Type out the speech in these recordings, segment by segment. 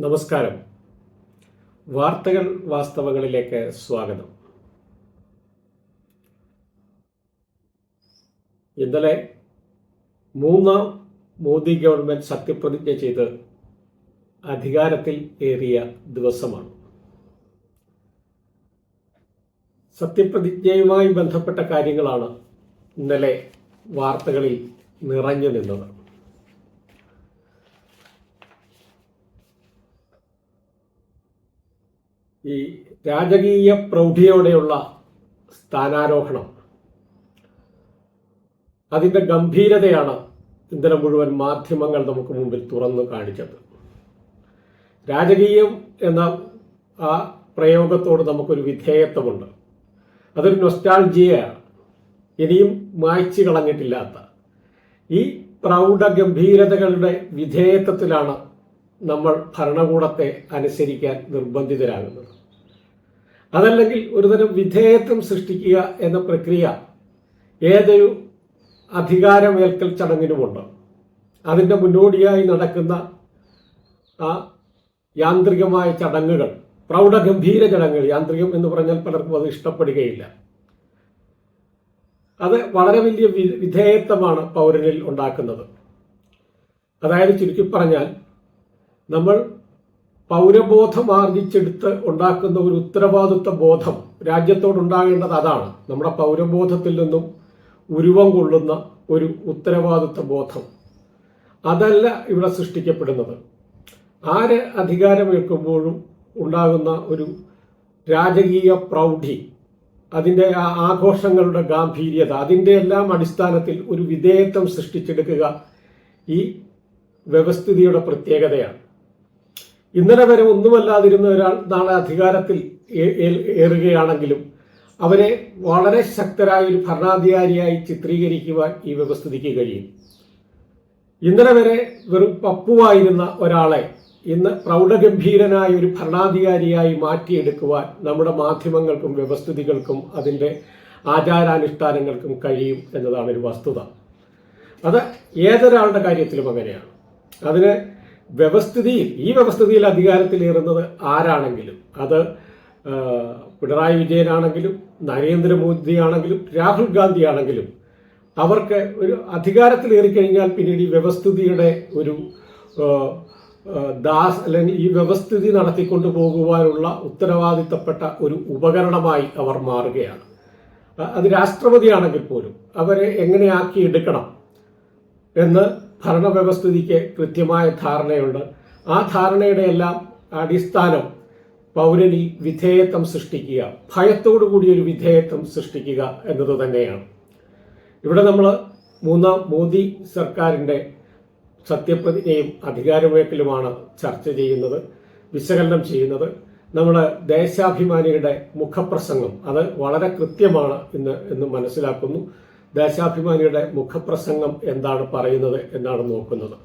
നമസ്കാരം. വാർത്തകൾ വാസ്തവങ്ങളിലേക്ക് സ്വാഗതം. ഇന്നലെ മൂന്നാം മോദി ഗവൺമെന്റ് സത്യപ്രതിജ്ഞ ചെയ്ത് അധികാരത്തിൽ ഏറിയ ദിവസമാണ്. സത്യപ്രതിജ്ഞയുമായി ബന്ധപ്പെട്ട കാര്യങ്ങളാണ് ഇന്നലെ വാർത്തകളിൽ നിറഞ്ഞു നിന്നത്. ഈ രാജകീയ പ്രൗഢിയോടെയുള്ള സ്ഥാനാരോഹണം. അതിന്റെ ഗംഭീരതയാണ് ഇന്ധനം മുഴുവൻ മാധ്യമങ്ങൾ നമുക്ക് മുമ്പിൽ തുറന്നു കാണിച്ചത്. രാജകീയം എന്ന ആ പ്രയോഗത്തോട് നമുക്കൊരു വിധേയത്വമുണ്ട്. അതൊരു നൊസ്റ്റാൾജിയയാണ് ഇനിയും മായ്ച്ചു കളഞ്ഞിട്ടില്ലാത്ത. ഈ പ്രൗഢഗംഭീരതകളുടെ വിധേയത്വത്തിലാണ് നമ്മൾ ഭരണകൂടത്തെ അനുസരിക്കാൻ നിർബന്ധിതരാകുന്നത്. അതല്ലെങ്കിൽ ഒരുതരം വിധേയത്വം സൃഷ്ടിക്കുക എന്ന പ്രക്രിയ ഏതൊരു അധികാരമേൽക്കൽ ചടങ്ങിനുമുണ്ട്. അതിന്റെ മുന്നോടിയായി നടക്കുന്ന ആ യാന്ത്രികമായ ചടങ്ങുകൾ പ്രൗഢഗംഭീര ചടങ്ങുകൾ യാന്ത്രികം എന്ന് പറഞ്ഞാൽ പലർക്കും അത് ഇഷ്ടപ്പെടുകയില്ല. അത് വളരെ വലിയ വിധേയത്വമാണ് പൗരനിൽ ഉണ്ടാക്കുന്നത്. അതായത് ചുരുക്കി പറഞ്ഞാൽ നമ്മൾ പൗരബോധം ആർജിച്ചെടുത്ത് ഉണ്ടാക്കുന്ന ഒരു ഉത്തരവാദിത്വ ബോധം രാജ്യത്തോടുണ്ടാകേണ്ടത് അതാണ്. നമ്മുടെ പൗരബോധത്തിൽ നിന്നും ഉരുവം കൊള്ളുന്ന ഒരു ഉത്തരവാദിത്വ ബോധം. അതല്ല ഇവിടെ സൃഷ്ടിക്കപ്പെടുന്നത്. ആര് അധികാരമേൽക്കുമ്പോഴും ഉണ്ടാകുന്ന ഒരു രാജകീയ പ്രൗഢി അതിന്റെ ആ ആഘോഷങ്ങളുടെ ഗാംഭീര്യത അതിന്റെ എല്ലാം അടിസ്ഥാനത്തിൽ ഒരു വിധേയത്വം സൃഷ്ടിച്ചെടുക്കുക ഈ വ്യവസ്ഥിതിയുടെ പ്രത്യേകതയാണ്. ഇന്നലെ വരെ ഒന്നുമല്ലാതിരുന്ന ഒരാൾ നാളെ അധികാരത്തിൽ ഏറുകയാണെങ്കിലും അവരെ വളരെ ശക്തരായ ഒരു ഭരണാധികാരിയായി ചിത്രീകരിക്കുവാൻ ഈ വ്യവസ്ഥിതിക്ക് കഴിയും. ഇന്നലെ വരെ വെറും പപ്പുവായിരുന്ന ഒരാളെ ഇന്ന് പ്രൗഢഗംഭീരനായ ഒരു ഭരണാധികാരിയായി മാറ്റിയെടുക്കുവാൻ നമ്മുടെ മാധ്യമങ്ങൾക്കും വ്യവസ്ഥിതികൾക്കും അതിന്റെ ആചാരാനുഷ്ഠാനങ്ങൾക്കും കഴിയും എന്നതാണ് ഒരു വസ്തുത. അത് ഏതൊരാളുടെ കാര്യത്തിലും അങ്ങനെയാണ്. അതിന് വ്യവസ്ഥിതിയിൽ ഈ വ്യവസ്ഥിതിയിൽ അധികാരത്തിലേറുന്നത് ആരാണെങ്കിലും അത് പിണറായി വിജയനാണെങ്കിലും നരേന്ദ്രമോദി ആണെങ്കിലും രാഹുൽ ഗാന്ധി ആണെങ്കിലും അവർക്ക് ഒരു അധികാരത്തിലേറിക്കഴിഞ്ഞാൽ പിന്നീട് ഈ വ്യവസ്ഥിതിയുടെ ഒരു ദാസ് അല്ലെങ്കിൽ ഈ വ്യവസ്ഥിതി നടത്തിക്കൊണ്ടു പോകുവാനുള്ള ഉത്തരവാദിത്തപ്പെട്ട ഒരു ഉപകരണമായി അവർ മാറുകയാണ്. അത് രാഷ്ട്രപതിയാണെങ്കിൽ പോലും അവരെ എങ്ങനെയാക്കി എടുക്കണം എന്ന് ഭരണവ്യവസ്ഥിതിക്ക് കൃത്യമായ ധാരണയുണ്ട്. ആ ധാരണയുടെ എല്ലാം അടിസ്ഥാനം പൗരനിൽ വിധേയത്വം സൃഷ്ടിക്കുക ഭയത്തോടു കൂടി ഒരു വിധേയത്വം സൃഷ്ടിക്കുക എന്നത് തന്നെയാണ്. ഇവിടെ നമ്മൾ മൂന്നാം മോദി സർക്കാരിന്റെ സത്യപ്രതിജ്ഞയും അധികാരമേക്കലുമാണ് ചർച്ച ചെയ്യുന്നത് വിശകലനം ചെയ്യുന്നത്. നമ്മുടെ ദേശാഭിമാനിയുടെ മുഖപ്രസംഗം അത് വളരെ കൃത്യമാണ് ഇന്ന് എന്ന് മനസ്സിലാക്കുന്നു. ദേശാഭിമാനിയുടെ മുഖപ്രസംഗം എന്താണ് പറയുന്നത് എന്നാണ് നോക്കുന്നത്.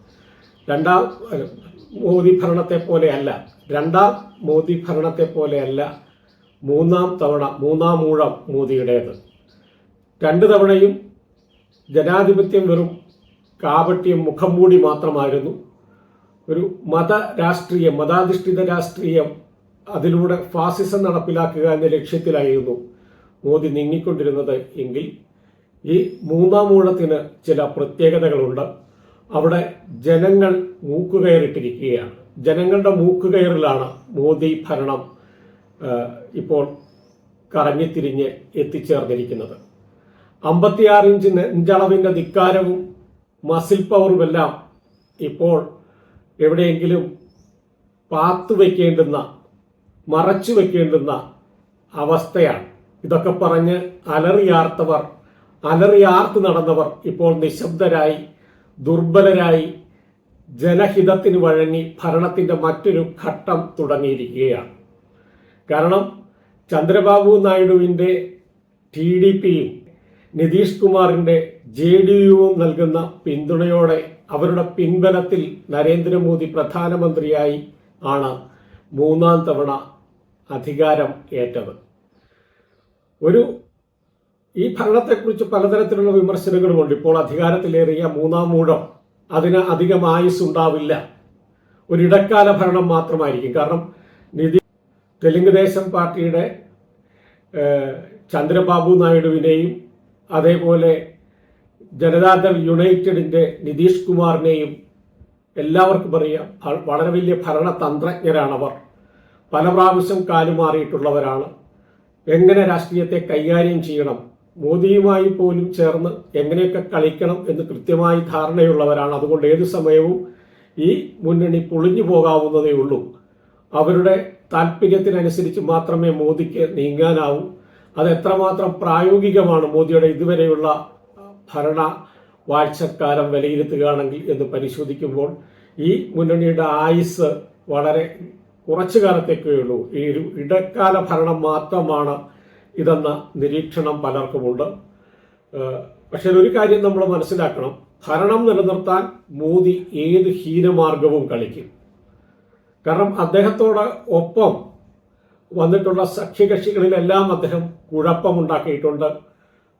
രണ്ടാം മോദി ഭരണത്തെ പോലെയല്ല രണ്ടാം മോദി ഭരണത്തെ പോലെയല്ല മൂന്നാം തവണ മൂന്നാം ഊഴം മോദിയുടേത്. രണ്ട് തവണയും ജനാധിപത്യം വെറും കാപട്യം മുഖം മൂടി മാത്രമായിരുന്നു. ഒരു മത രാഷ്ട്രീയം മതാധിഷ്ഠിത രാഷ്ട്രീയം അതിലൂടെ ഫാസിസം നടപ്പിലാക്കുക എന്ന ലക്ഷ്യത്തിലായിരുന്നു മോദി നീങ്ങിക്കൊണ്ടിരുന്നത്. എങ്കിൽ ഈ മൂന്നാം ഊഴത്തിന് ചില പ്രത്യേകതകളുണ്ട്. അവിടെ ജനങ്ങൾ മൂക്കുകയറിട്ടിരിക്കുകയാണ്. ജനങ്ങളുടെ മൂക്കുകയറിലാണ് മോദി ഭരണം ഇപ്പോൾ കറങ്ങിത്തിരിഞ്ഞ് എത്തിച്ചേർന്നിരിക്കുന്നത്. അമ്പത്തിയാറ് ഇഞ്ച് നെഞ്ചളവിന്റെ ധിക്കാരവും മസിൽ പവറുമെല്ലാം ഇപ്പോൾ എവിടെയെങ്കിലും പാത്തു വയ്ക്കേണ്ടുന്ന മറച്ചു വയ്ക്കേണ്ടുന്ന അവസ്ഥയാണ്. ഇതൊക്കെ പറഞ്ഞ് അലറിയാർത്തവർ അലറിയാർത്ത് നടന്നവർ ഇപ്പോൾ നിശബ്ദരായി ദുർബലരായി ജനഹിതത്തിന് വഴങ്ങി ഭരണത്തിന്റെ മറ്റൊരു ഘട്ടം തുടങ്ങിയിരിക്കുകയാണ്. കാരണം ചന്ദ്രബാബു നായിഡുവിന്റെ ടി ഡി പിയും നിതീഷ് കുമാറിന്റെ ജെ ഡി യുവും നൽകുന്ന പിന്തുണയോടെ അവരുടെ പിൻബലത്തിൽ നരേന്ദ്രമോദി പ്രധാനമന്ത്രിയായി ആണ് മൂന്നാം തവണ അധികാരം ഏറ്റത്. ഒരു ഈ ഭരണത്തെക്കുറിച്ച് പലതരത്തിലുള്ള വിമർശനങ്ങളുമുണ്ട്. ഇപ്പോൾ അധികാരത്തിലേറിയ മൂന്നാം മൂഴം അതിന് അധികം ആയുസ് ഉണ്ടാവില്ല ഒരു ഇടക്കാല ഭരണം മാത്രമായിരിക്കും. കാരണം നിതി തെലുങ്ക് ദേശം പാർട്ടിയുടെ ചന്ദ്രബാബു നായിഡുവിനെയും അതേപോലെ ജനതാദൾ യുണൈറ്റഡിന്റെ നിതീഷ് കുമാറിനെയും എല്ലാവർക്കും അറിയാം. വളരെ വലിയ ഭരണതന്ത്രജ്ഞരാണവർ പല പ്രാവശ്യം കാലുമാറിയിട്ടുള്ളവരാണ്. എങ്ങനെ രാഷ്ട്രീയത്തെ കൈകാര്യം ചെയ്യണം? മോദിയുമായി പോലും ചേർന്ന് എങ്ങനെയൊക്കെ കളിക്കണം എന്ന് കൃത്യമായി ധാരണയുള്ളവരാണ്. അതുകൊണ്ട് ഏതു സമയവും ഈ മുന്നണി പൊളിഞ്ഞു പോകാവുന്നതേ ഉള്ളൂ. അവരുടെ താല്പര്യത്തിനനുസരിച്ച് മാത്രമേ മോദിക്ക് നീങ്ങാനാവൂ. അത് എത്രമാത്രം പ്രായോഗികമാണ് മോദിയുടെ ഇതുവരെയുള്ള ഭരണ വാഴ്ചക്കാലം വിലയിരുത്തുകയാണെങ്കിൽ എന്ന് പരിശോധിക്കുമ്പോൾ ഈ മുന്നണിയുടെ ആയുസ് വളരെ കുറച്ചു കാലത്തേക്കേ ഉള്ളൂ. ഈ ഒരു ഇടക്കാല ഭരണം മാത്രമാണ് ഇതെന്ന നിരീക്ഷണം പലർക്കുമുണ്ട്. പക്ഷേ ഒരു കാര്യം നമ്മൾ മനസ്സിലാക്കണം. ഭരണം നിലനിർത്താൻ മോദി ഏത് ഹീനമാർഗവും കളിക്കും. കാരണം അദ്ദേഹത്തോട് ഒപ്പം വന്നിട്ടുള്ള സഖ്യകക്ഷികളിലെല്ലാം അദ്ദേഹം കുഴപ്പമുണ്ടാക്കിയിട്ടുണ്ട്.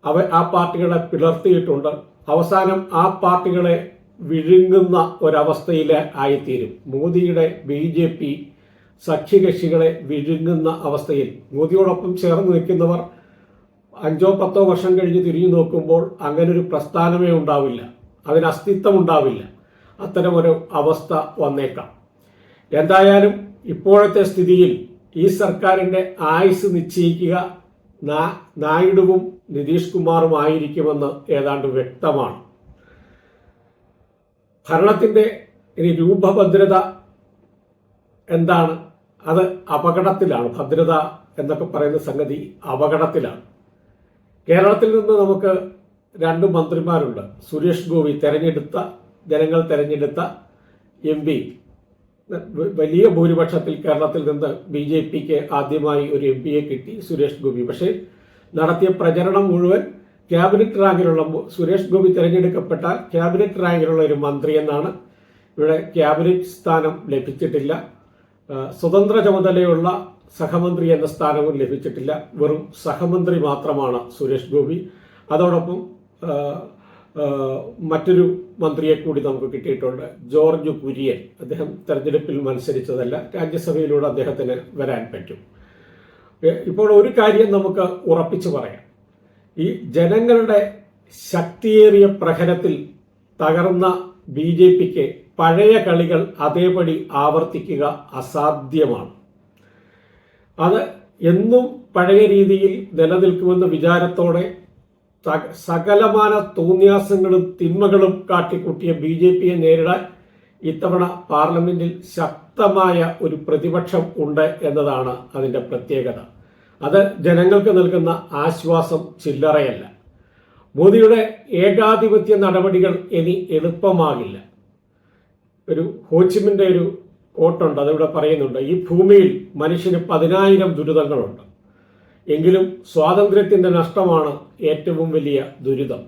അവ ആ പാർട്ടികളെ പിളർത്തിയിട്ടുണ്ട്. അവസാനം ആ പാർട്ടികളെ വിഴുങ്ങുന്ന ഒരവസ്ഥയിൽ ആയിത്തീരും. മോദിയുടെ ബി ജെ പി സഖ്യകക്ഷികളെ വിഴുങ്ങുന്ന അവസ്ഥയിൽ മോദിയോടൊപ്പം ചേർന്ന് നിൽക്കുന്നവർ അഞ്ചോ പത്തോ വർഷം കഴിഞ്ഞ് തിരിഞ്ഞു നോക്കുമ്പോൾ അങ്ങനൊരു പ്രസ്ഥാനമേ ഉണ്ടാവില്ല. അതിന് അസ്തിത്വം ഉണ്ടാവില്ല. അത്തരമൊരു അവസ്ഥ വന്നേക്കാം. എന്തായാലും ഇപ്പോഴത്തെ സ്ഥിതിയിൽ ഈ സർക്കാരിന്റെ ആയുസ് നിശ്ചയിക്കുക നായിഡുവും നിതീഷ് കുമാറും ആയിരിക്കുമെന്ന് ഏതാണ്ട് വ്യക്തമാണ്. ഭരണത്തിന്റെ ഇനി രൂപഭദ്രത എന്താണ്? അത് അപകടത്തിലാണ് ഭദ്രത എന്നൊക്കെ പറയുന്ന സംഗതി അപകടത്തിലാണ്. കേരളത്തിൽ നിന്ന് നമുക്ക് രണ്ട് മന്ത്രിമാരുണ്ട്. സുരേഷ് ഗോപി തെരഞ്ഞെടുത്ത ജനങ്ങൾ തെരഞ്ഞെടുത്ത എം പി. വലിയ ഭൂരിപക്ഷത്തിൽ കേരളത്തിൽ നിന്ന് ബി ജെ പിക്ക് ആദ്യമായി ഒരു എം പിയെ കിട്ടി സുരേഷ് ഗോപി. പക്ഷേ നടത്തിയ പ്രചരണം മുഴുവൻ ക്യാബിനറ്റ് റാങ്കിലുള്ള സുരേഷ് ഗോപി തിരഞ്ഞെടുക്കപ്പെട്ടാൽ ക്യാബിനറ്റ് റാങ്കിലുള്ള ഒരു മന്ത്രി എന്നാണ് ഇവിടെ ക്യാബിനറ്റ് സ്ഥാനം ലഭിച്ചിട്ടില്ല. സ്വതന്ത്ര ചുമതലയുള്ള സഹമന്ത്രി എന്ന സ്ഥാനവും ലഭിച്ചിട്ടില്ല. വെറും സഹമന്ത്രി മാത്രമാണ് സുരേഷ് ഗോപി. അതോടൊപ്പം മറ്റൊരു മന്ത്രിയെ കൂടി നമുക്ക് കിട്ടിയിട്ടുണ്ട് ജോർജ് കുര്യൻ. അദ്ദേഹം തെരഞ്ഞെടുപ്പിൽ മത്സരിച്ചതല്ല രാജ്യസഭയിലൂടെ അദ്ദേഹത്തിന് വരാൻ പറ്റും. ഇപ്പോൾ ഒരു കാര്യം നമുക്ക് ഉറപ്പിച്ചു പറയാം. ഈ ജനങ്ങളുടെ ശക്തിയേറിയ പ്രഹരത്തിൽ തകർന്ന ബി ജെ പിക്ക് പഴയ കളികൾ അതേപടി ആവർത്തിക്കുക അസാധ്യമാണ്. അത് എന്നും പഴയ രീതിയിൽ നിലനിൽക്കുമെന്ന വിചാരത്തോടെ സക- സകലമാന തോന്നിയാസങ്ങളും തിന്മകളും കാട്ടിക്കൂട്ടിയ ബി ജെ പിയെ നേരിടാൻ ഇത്തവണ പാർലമെന്റിൽ ശക്തമായ ഒരു പ്രതിപക്ഷം ഉണ്ട് എന്നതാണ് അതിന്റെ പ്രത്യേകത. അത് ജനങ്ങൾക്ക് നൽകുന്ന ആശ്വാസം ചില്ലറയല്ല. മോദിയുടെ ഏകാധിപത്യ നടപടികൾ ഇനി എളുപ്പമാകില്ല. ഒരു ഹോച്ചിമിന്റെ ഒരു കോട്ടുണ്ട് അതിവിടെ പറയുന്നുണ്ട് ഈ ഭൂമിയിൽ മനുഷ്യന് പതിനായിരം ദുരിതങ്ങളുണ്ട്. എങ്കിലും സ്വാതന്ത്ര്യത്തിന്റെ നഷ്ടമാണ് ഏറ്റവും വലിയ ദുരിതം.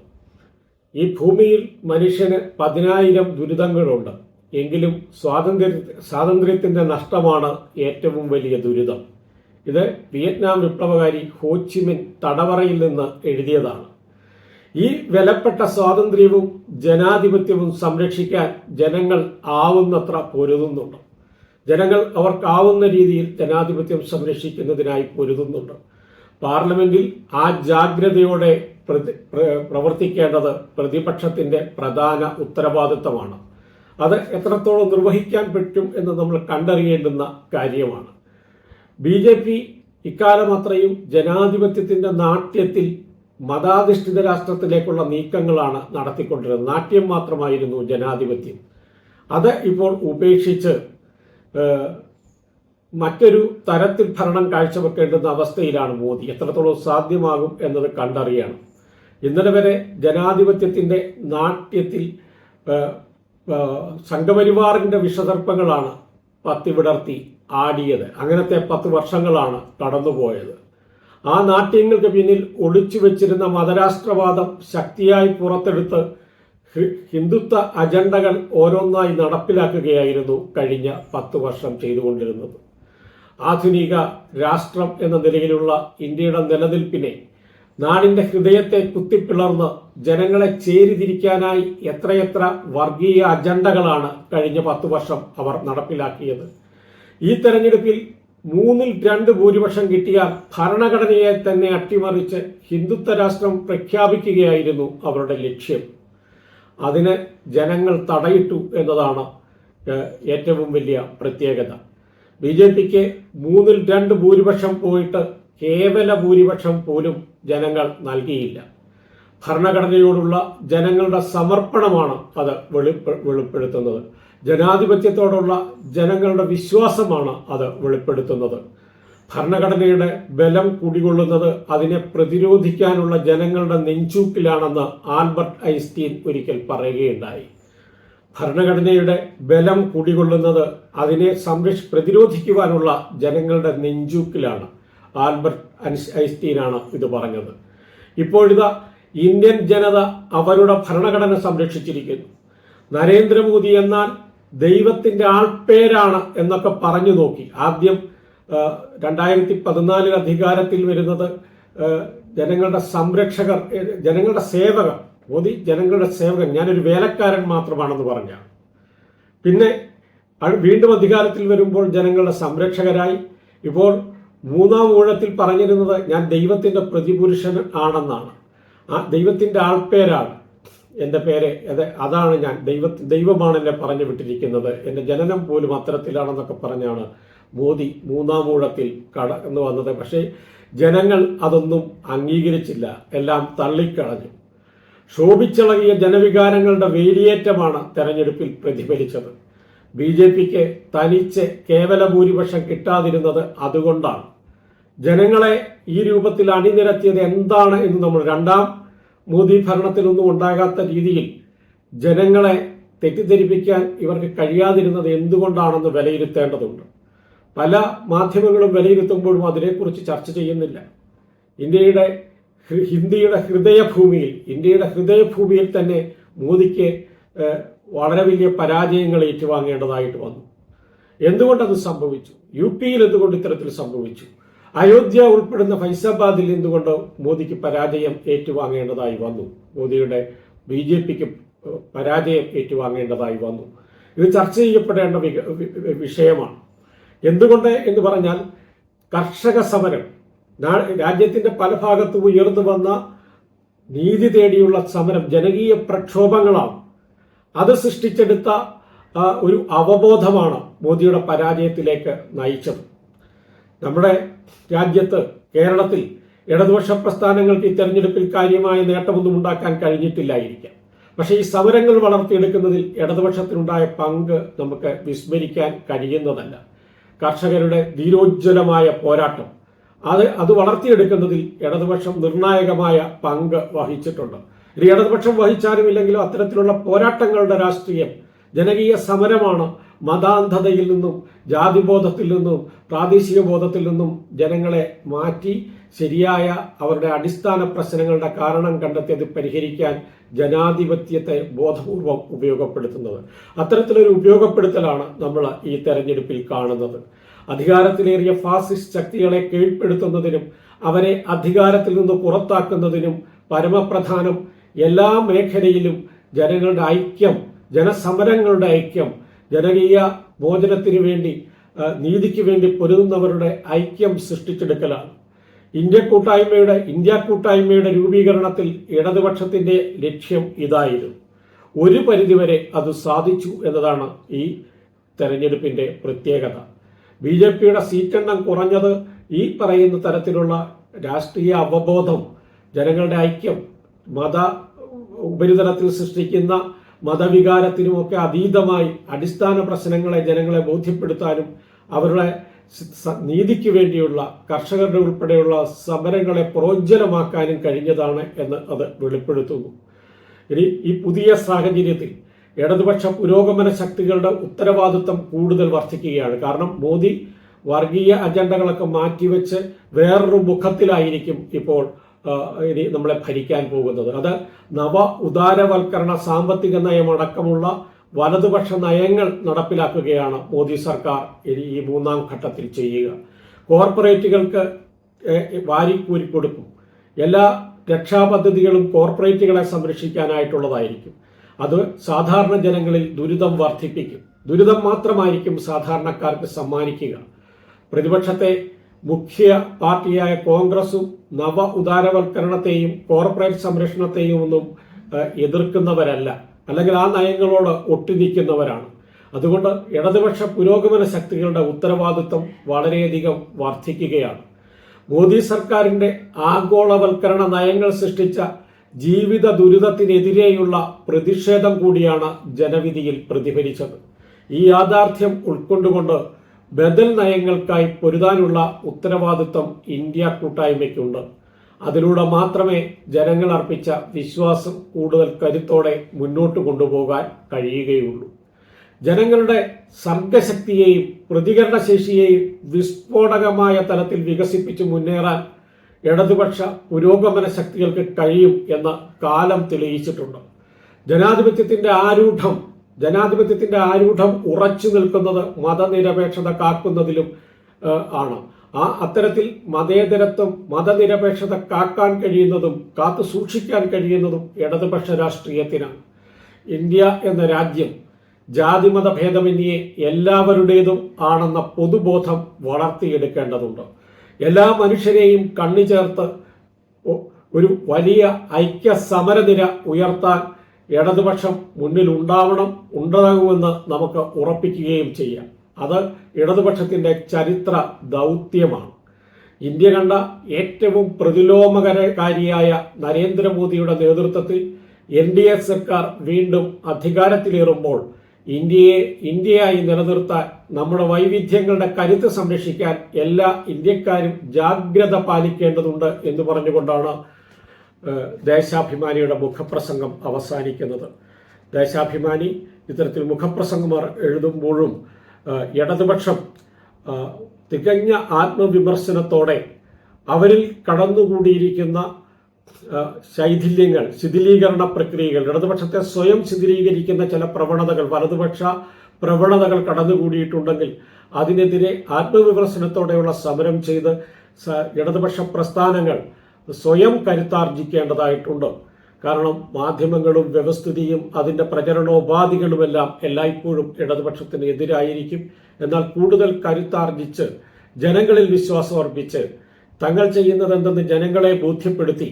ഈ ഭൂമിയിൽ മനുഷ്യന് പതിനായിരം ദുരിതങ്ങളുണ്ട്. എങ്കിലും സ്വാതന്ത്ര്യ സ്വാതന്ത്ര്യത്തിന്റെ നഷ്ടമാണ് ഏറ്റവും വലിയ ദുരിതം. ഇത് വിയറ്റ്നാം വിപ്ലവകാരി ഹോച്ചിമിൻ തടവറയിൽ നിന്ന് എഴുതിയതാണ്. ഈ വിലപ്പെട്ട സ്വാതന്ത്ര്യവും ജനാധിപത്യവും സംരക്ഷിക്കാൻ ജനങ്ങൾ ആവുന്നത്ര പൊരുതുന്നുണ്ട്. ജനങ്ങൾ അവർക്കാവുന്ന രീതിയിൽ ജനാധിപത്യം സംരക്ഷിക്കുന്നതിനായി പൊരുതുന്നുണ്ട്. പാർലമെന്റിൽ ആ ജാഗ്രതയോടെ പ്രവർത്തിക്കേണ്ടത് പ്രതിപക്ഷത്തിന്റെ പ്രധാന ഉത്തരവാദിത്തമാണ്. അത് എത്രത്തോളം നിർവഹിക്കാൻ പറ്റും എന്ന് നമ്മൾ കണ്ടറിയേണ്ടുന്ന കാര്യമാണ്. ബി ജെ പി ഇക്കാലം അത്രയും ജനാധിപത്യത്തിന്റെ നാട്യത്തിൽ മതാധിഷ്ഠിത രാഷ്ട്രത്തിലേക്കുള്ള നീക്കങ്ങളാണ് നടത്തിക്കൊണ്ടിരുന്നത്. നാട്യം മാത്രമായിരുന്നു ജനാധിപത്യം. അത് ഇപ്പോൾ ഉപേക്ഷിച്ച് മറ്റൊരു തരത്തിൽ ഭരണം കാഴ്ചവെക്കേണ്ടുന്ന അവസ്ഥയിലാണ് മോദി. എത്രത്തോളം സാധ്യമാകും എന്നത് കണ്ടറിയണം. ഇന്നലെ വരെ ജനാധിപത്യത്തിന്റെ നാട്യത്തിൽ സംഘപരിവാറിന്റെ വിഷതർപ്പങ്ങളാണ് പത്തിവിടർത്തി ആടിയത്. അങ്ങനത്തെ പത്ത് വർഷങ്ങളാണ് കടന്നുപോയത്. ആ നാട്യങ്ങൾക്ക് പിന്നിൽ ഒളിച്ചു വെച്ചിരുന്ന മതരാഷ്ട്രവാദം ശക്തിയായി പുറത്തെടുത്ത് ഹിന്ദുത്വ അജണ്ടകൾ ഓരോന്നായി നടപ്പിലാക്കുകയായിരുന്നു കഴിഞ്ഞ പത്ത് വർഷം ചെയ്തുകൊണ്ടിരുന്നത്. ആധുനിക രാഷ്ട്രം എന്ന നിലയിലുള്ള ഇന്ത്യയുടെ നിലനിൽപ്പിനെ നാടിന്റെ ഹൃദയത്തെ കുത്തിപ്പിളർന്ന് ജനങ്ങളെ ചേരിതിരിക്കാനായി എത്രയെത്ര വർഗീയ അജണ്ടകളാണ് കഴിഞ്ഞ പത്തു വർഷം അവർ നടപ്പിലാക്കിയത്. ഈ തെരഞ്ഞെടുപ്പിൽ മൂന്നിൽ രണ്ട് ഭൂരിപക്ഷം കിട്ടിയ ഭരണഘടനയെ തന്നെ അട്ടിമറിച്ച് ഹിന്ദുത്വ രാഷ്ട്രം പ്രഖ്യാപിക്കുകയായിരുന്നു അവരുടെ ലക്ഷ്യം. അതിന് ജനങ്ങൾ തടയിട്ടു എന്നതാണ് ഏറ്റവും വലിയ പ്രത്യേകത. ബി ജെ പിക്ക് മൂന്നിൽ രണ്ട് ഭൂരിപക്ഷം പോയിട്ട് കേവല ഭൂരിപക്ഷം പോലും ജനങ്ങൾ നൽകിയില്ല. ഭരണഘടനയോടുള്ള ജനങ്ങളുടെ സമർപ്പണമാണ് അത് വെളിപ്പെ വെളിപ്പെടുത്തുന്നത്. ജനാധിപത്യത്തോടുള്ള ജനങ്ങളുടെ വിശ്വാസമാണ് അത് വെളിപ്പെടുത്തുന്നത്. ഭരണഘടനയുടെ ബലം കുടികൊള്ളുന്നത് അതിനെ പ്രതിരോധിക്കാനുള്ള ജനങ്ങളുടെ നെഞ്ചൂക്കിലാണെന്ന് ആൽബർട്ട് ഐൻസ്റ്റീൻ ഒരിക്കൽ പറയുകയുണ്ടായി. ഭരണഘടനയുടെ ബലം കുടികൊള്ളുന്നത് അതിനെ സംരക്ഷ പ്രതിരോധിക്കുവാനുള്ള ജനങ്ങളുടെ നെഞ്ചൂക്കിലാണ് ആൽബർട്ട് ഐൻസ്- ഐൻസ്റ്റീനാണ് ഇത് പറഞ്ഞത്. ഇപ്പോഴിതാ ഇന്ത്യൻ ജനത അവരുടെ ഭരണഘടന സംരക്ഷിച്ചിരിക്കുന്നു. നരേന്ദ്രമോദി എന്നാൽ ദൈവത്തിന്റെ ആൾപ്പേരാണ് എന്നൊക്കെ പറഞ്ഞു നോക്കി. ആദ്യം രണ്ടായിരത്തി പതിനാലിൽ അധികാരത്തിൽ വരുന്നത് ജനങ്ങളുടെ സംരക്ഷകർ ജനങ്ങളുടെ സേവകർ മോദി ജനങ്ങളുടെ സേവകൻ. ഞാനൊരു വേലക്കാരൻ മാത്രമാണെന്ന് പറഞ്ഞ. പിന്നെ വീണ്ടും അധികാരത്തിൽ വരുമ്പോൾ ജനങ്ങളുടെ സംരക്ഷകരായി. ഇപ്പോൾ മൂന്നാം ഊഴത്തിൽ പറഞ്ഞിരുന്നത് ഞാൻ ദൈവത്തിന്റെ പ്രതിപുരുഷൻ ആണെന്നാണ്. ആ ദൈവത്തിന്റെ ആൾപ്പേരാണ് എന്റെ പേര് അത് അതാണ് ഞാൻ. ദൈവ ദൈവമാണ് എന്നെ പറഞ്ഞു വിട്ടിരിക്കുന്നത്. എന്റെ ജനനം പോലും അത്തരത്തിലാണെന്നൊക്കെ പറഞ്ഞാണ് മോദി മൂന്നാം ഊഴത്തിൽ കടന്നു വന്നത്. പക്ഷേ ജനങ്ങൾ അതൊന്നും അംഗീകരിച്ചില്ല. എല്ലാം തള്ളിക്കളഞ്ഞു. ശോഭിച്ചിളകിയ ജനവികാരങ്ങളുടെ വേലിയേറ്റമാണ് തെരഞ്ഞെടുപ്പിൽ പ്രതിഫലിച്ചത്. ബി ജെ പിക്ക് തനിച്ച് കേവല ഭൂരിപക്ഷം കിട്ടാതിരുന്നത് അതുകൊണ്ടാണ്. ജനങ്ങളെ ഈ രൂപത്തിൽ അണിനിരത്തിയത് എന്താണ് എന്ന് നമ്മൾ രണ്ടാം മോദി ഭരണത്തിലൊന്നും ഉണ്ടാകാത്ത രീതിയിൽ ജനങ്ങളെ തെറ്റിദ്ധരിപ്പിക്കാൻ ഇവർക്ക് കഴിയാതിരുന്നത് എന്തുകൊണ്ടാണെന്ന് വിലയിരുത്തേണ്ടതുണ്ട്. പല മാധ്യമങ്ങളും വിലയിരുത്തുമ്പോഴും അതിനെക്കുറിച്ച് ചർച്ച ചെയ്യുന്നില്ല. ഇന്ത്യയുടെ ഹിന്ദിയുടെ ഹൃദയഭൂമിയിൽ ഇന്ത്യയുടെ ഹൃദയഭൂമിയിൽ തന്നെ മോദിക്ക് വളരെ വലിയ പരാജയങ്ങൾ ഏറ്റുവാങ്ങേണ്ടതായിട്ട് വന്നു. എന്തുകൊണ്ടത് സംഭവിച്ചു? യു പിയിൽ എന്തുകൊണ്ട് ഇത്തരത്തിൽ സംഭവിച്ചു? അയോധ്യ ഉൾപ്പെടുന്ന ഫൈസാബാദിൽ നിന്നുകൊണ്ട് മോദിക്ക് പരാജയം ഏറ്റുവാങ്ങേണ്ടതായി വന്നു. മോദിയുടെ ബി ജെ പിക്ക് പരാജയം ഏറ്റുവാങ്ങേണ്ടതായി വന്നു. ഇത് ചർച്ച ചെയ്യപ്പെടേണ്ട വിഷയമാണ്. എന്തുകൊണ്ട് എന്ന് പറഞ്ഞാൽ കർഷക സമരം രാജ്യത്തിന്റെ പല ഭാഗത്തും ഉയർന്നു വന്ന നീതി തേടിയുള്ള സമരം ജനകീയ പ്രക്ഷോഭങ്ങളാണ്. അത് സൃഷ്ടിച്ചെടുത്ത ഒരു അവബോധമാണ് മോദിയുടെ പരാജയത്തിലേക്ക് നയിച്ചത്. നമ്മുടെ രാജ്യത്ത് കേരളത്തിൽ ഇടതുപക്ഷ പ്രസ്ഥാനങ്ങൾക്ക് ഈ തെരഞ്ഞെടുപ്പിൽ കാര്യമായ നേട്ടമൊന്നും ഉണ്ടാക്കാൻ കഴിഞ്ഞിട്ടില്ലായിരിക്കാം. പക്ഷേ ഈ സമരങ്ങൾ വളർത്തിയെടുക്കുന്നതിൽ ഇടതുപക്ഷത്തിനുണ്ടായ പങ്ക് നമുക്ക് വിസ്മരിക്കാൻ കഴിയുന്നതല്ല. കർഷകരുടെ ധീരോജ്വലമായ പോരാട്ടം. അത് അത് വളർത്തിയെടുക്കുന്നതിൽ ഇടതുപക്ഷം നിർണായകമായ പങ്ക് വഹിച്ചിട്ടുണ്ട്. ഇനി ഇടതുപക്ഷം വഹിച്ചാലും ഇല്ലെങ്കിലും അത്തരത്തിലുള്ള പോരാട്ടങ്ങളുടെ രാഷ്ട്രീയം ജനകീയ സമരമാണ് മതാന്ധതയിൽ നിന്നും ജാതിബോധത്തിൽ നിന്നും പ്രാദേശിക ബോധത്തിൽ നിന്നും ജനങ്ങളെ മാറ്റി ശരിയായ അവരുടെ അടിസ്ഥാന പ്രശ്നങ്ങളുടെ കാരണം കണ്ടെത്തി അത് പരിഹരിക്കാൻ ജനാധിപത്യത്തെ ബോധപൂർവം ഉപയോഗപ്പെടുത്തുന്നത്. അത്തരത്തിലൊരു ഉപയോഗപ്പെടുത്തലാണ് നമ്മൾ ഈ തെരഞ്ഞെടുപ്പിൽ കാണുന്നത്. അധികാരത്തിലേറിയ ഫാസിസ്റ്റ് ശക്തികളെ കീഴ്പ്പെടുത്തുന്നതിനും അവരെ അധികാരത്തിൽ നിന്ന് പുറത്താക്കുന്നതിനും പരമപ്രധാനം എല്ലാ മേഖലയിലും ജനങ്ങളുടെ ഐക്യം ജനസമരങ്ങളുടെ ഐക്യം ജനകീയ മോചനത്തിനു വേണ്ടി നീതിക്ക് വേണ്ടി പൊരുതുന്നവരുടെ ഐക്യം സൃഷ്ടിച്ചെടുക്കലാണ്. ഇന്ത്യ കൂട്ടായ്മയുടെ ഇന്ത്യ കൂട്ടായ്മയുടെ രൂപീകരണത്തിൽ ഇടതുപക്ഷത്തിന്റെ ലക്ഷ്യം ഇതായിരുന്നു. ഒരു പരിധിവരെ അത് സാധിച്ചു എന്നതാണ് ഈ തെരഞ്ഞെടുപ്പിന്റെ പ്രത്യേകത. ബി ജെ പിയുടെ സീറ്റെണ്ണം കുറഞ്ഞത് ഈ പറയുന്ന തരത്തിലുള്ള രാഷ്ട്രീയ അവബോധം ജനങ്ങളുടെ ഐക്യം മത ഉപരിതലത്തിൽ സൃഷ്ടിക്കുന്ന മതവികാരത്തിനുമൊക്കെ അതീതമായി അടിസ്ഥാന പ്രശ്നങ്ങളെ ജനങ്ങളെ ബോധ്യപ്പെടുത്താനും അവരുടെ നീതിക്ക് വേണ്ടിയുള്ള കർഷകരുടെ ഉൾപ്പെടെയുള്ള സമരങ്ങളെ പ്രോജ്വലമാക്കാനും കഴിഞ്ഞതാണ് എന്ന് അത് വെളിപ്പെടുത്തുന്നു. ഇനി ഈ പുതിയ സാഹചര്യത്തിൽ ഇടതുപക്ഷ പുരോഗമന ശക്തികളുടെ ഉത്തരവാദിത്വം കൂടുതൽ വർദ്ധിക്കുകയാണ്. കാരണം മോദി വർഗീയ അജണ്ടകളൊക്കെ മാറ്റിവെച്ച് വേറൊരു മുഖത്തിലായിരിക്കും ഇപ്പോൾ ഇനി നമ്മളെ ഭരിക്കാൻ പോകുന്നത്. അത് നവ ഉദാരവൽക്കരണ സാമ്പത്തിക നയമടക്കമുള്ള വലതുപക്ഷ നയങ്ങൾ നടപ്പിലാക്കുകയാണ് മോദി സർക്കാർ ഈ മൂന്നാം ഘട്ടത്തിൽ ചെയ്യുക. കോർപ്പറേറ്റുകൾക്ക് വാരിക്കൂരി കൊടുക്കും. എല്ലാ രക്ഷാപദ്ധതികളും കോർപ്പറേറ്റുകളെ സംരക്ഷിക്കാനായിട്ടുള്ളതായിരിക്കും. അത് സാധാരണ ജനങ്ങളിൽ ദുരിതം വർദ്ധിപ്പിക്കും. ദുരിതം മാത്രമായിരിക്കും സാധാരണക്കാർക്ക് സമ്മാനിക്കുക. പ്രതിപക്ഷത്തെ മുഖ്യ പാർട്ടിയായ കോൺഗ്രസും നവ ഉദാരവൽക്കരണത്തെയും കോർപ്പറേറ്റ് സംരക്ഷണത്തെയും ഒന്നും എതിർക്കുന്നവരല്ല. അല്ലെങ്കിൽ ആ നയങ്ങളോട് ഒട്ടിനിൽക്കുന്നവരാണ് അതുകൊണ്ട് ഇടതുപക്ഷ പുരോഗമന ശക്തികളുടെ ഉത്തരവാദിത്വം വളരെയധികം വർദ്ധിക്കുകയാണ്. മോദി സർക്കാരിന്റെ ആഗോളവൽക്കരണ നയങ്ങൾ സൃഷ്ടിച്ച ജീവിത ദുരിതത്തിനെതിരെയുള്ള പ്രതിഷേധം കൂടിയാണ് ജനവിധിയിൽ പ്രതിഫലിച്ചത്. ഈ യാഥാർത്ഥ്യം ഉൾക്കൊണ്ടുകൊണ്ട് ബദൽ നയങ്ങൾക്കായി പൊരുതാനുള്ള ഉത്തരവാദിത്വം ഇന്ത്യ കൂട്ടായ്മയ്ക്കുണ്ട്. അതിലൂടെ മാത്രമേ ജനങ്ങൾ അർപ്പിച്ച വിശ്വാസം കൂടുതൽ കരുത്തോടെ മുന്നോട്ട് കൊണ്ടുപോകാൻ കഴിയുകയുള്ളൂ. ജനങ്ങളുടെ സർഗശക്തിയെയും പ്രതികരണശേഷിയെയും വിസ്ഫോടകമായ തലത്തിൽ വികസിപ്പിച്ച് മുന്നേറാൻ ഇടതുപക്ഷ പുരോഗമന ശക്തികൾക്ക് കഴിയും എന്ന് കാലം തെളിയിച്ചിട്ടുണ്ട്. ജനാധിപത്യത്തിന്റെ ആരൂഢം ജനാധിപത്യത്തിന്റെ ആരൂഢം ഉറച്ചു നിൽക്കുന്നത് മതനിരപേക്ഷത കാക്കുന്നതിലും ആണ്. ആ അത്തരത്തിൽ മതേതരത്വം മതനിരപേക്ഷത കാക്കാൻ കഴിയുന്നതും കാത്തു സൂക്ഷിക്കാൻ കഴിയുന്നതും ഇടതുപക്ഷ രാഷ്ട്രീയത്തിനാണ്. ഇന്ത്യ എന്ന രാജ്യം ജാതിമത ഭേദമന്യേ എല്ലാവരുടേതും ആണെന്ന പൊതുബോധം വളർത്തിയെടുക്കേണ്ടതുണ്ട്. എല്ലാ മനുഷ്യരെയും കണ്ണു ചേർത്ത് ഒരു വലിയ ഐക്യ സമരനിര ഉയർത്താൻ ഇടതുപക്ഷം മുന്നിൽ ഉണ്ടാവണം ഉണ്ടാകുമെന്ന് നമുക്ക് ഉറപ്പിക്കുകയും ചെയ്യാം. അത് ഇടതുപക്ഷത്തിന്റെ ചരിത്ര ദൗത്യമാണ്. ഇന്ത്യ കണ്ട ഏറ്റവും പ്രതിലോമകരകാരിയായ നരേന്ദ്രമോദിയുടെ നേതൃത്വത്തിൽ എൻ ഡി എ സർക്കാർ വീണ്ടും അധികാരത്തിലേറുമ്പോൾ ഇന്ത്യയെ ഇന്ത്യയായി നിലനിർത്താൻ നമ്മുടെ വൈവിധ്യങ്ങളുടെ കരുത്ത് സംരക്ഷിക്കാൻ എല്ലാ ഇന്ത്യക്കാരും ജാഗ്രത പാലിക്കേണ്ടതുണ്ട് എന്ന് പറഞ്ഞുകൊണ്ടാണ് ദേശാഭിമാനിയുടെ മുഖപ്രസംഗം അവസാനിക്കുന്നത്. ദേശാഭിമാനി ഇത്തരത്തിൽ മുഖപ്രസംഗം എഴുതുമ്പോഴും ഇടതുപക്ഷം തികഞ്ഞ ആത്മവിമർശനത്തോടെ അവരിൽ കടന്നുകൂടിയിരിക്കുന്ന ശൈഥില്യങ്ങൾ ശിഥിലീകരണ പ്രക്രിയകൾ ഇടതുപക്ഷത്തെ സ്വയം ശിഥിലീകരിക്കുന്ന ചില പ്രവണതകൾ വലതുപക്ഷ പ്രവണതകൾ കടന്നുകൂടിയിട്ടുണ്ടെങ്കിൽ അതിനെതിരെ ആത്മവിമർശനത്തോടെയുള്ള സമരം ചെയ്ത് ഇടതുപക്ഷ പ്രസ്ഥാനങ്ങൾ സ്വയം കരുത്താർജിക്കേണ്ടതായിട്ടുണ്ട്. കാരണം മാധ്യമങ്ങളും വ്യവസ്ഥിതിയും അതിന്റെ പ്രചരണോപാധികളുമെല്ലാം എല്ലായ്പ്പോഴും ഇടതുപക്ഷത്തിന് എതിരായിരിക്കും. എന്നാൽ കൂടുതൽ കരുത്താർജിച്ച് ജനങ്ങളിൽ വിശ്വാസം അർപ്പിച്ച് തങ്ങൾ ചെയ്യുന്നത് എന്തെന്ന് ജനങ്ങളെ ബോധ്യപ്പെടുത്തി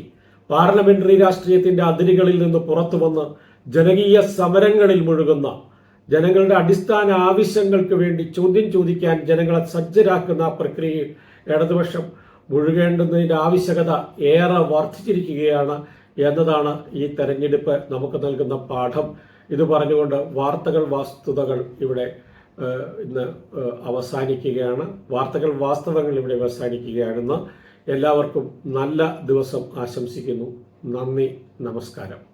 പാർലമെന്ററി രാഷ്ട്രീയത്തിന്റെ അതിരുകളിൽ നിന്ന് പുറത്തു വന്ന് ജനകീയ സമരങ്ങളിൽ മുഴുകുന്ന ജനങ്ങളുടെ അടിസ്ഥാന ആവശ്യങ്ങൾക്ക് വേണ്ടി ചോദ്യം ചോദിക്കാൻ ജനങ്ങളെ സജ്ജരാക്കുന്ന പ്രക്രിയയിൽ ഇടതുപക്ഷം മുഴുകേണ്ടുന്നതിന്റെ ആവശ്യകത ഏറെ വർദ്ധിച്ചിരിക്കുകയാണ് എന്നതാണ് ഈ തെരഞ്ഞെടുപ്പ് നമുക്ക് നൽകുന്ന പാഠം. ഇത് പറഞ്ഞുകൊണ്ട് വാർത്തകൾ വാസ്തുതകൾ ഇവിടെ ഇന്ന് അവസാനിക്കുകയാണ്. വാർത്തകൾ വാസ്തവങ്ങൾ ഇവിടെ അവസാനിക്കുകയാണെന്ന് എല്ലാവർക്കും നല്ല ദിവസം ആശംസിക്കുന്നു. നന്ദി നമസ്കാരം.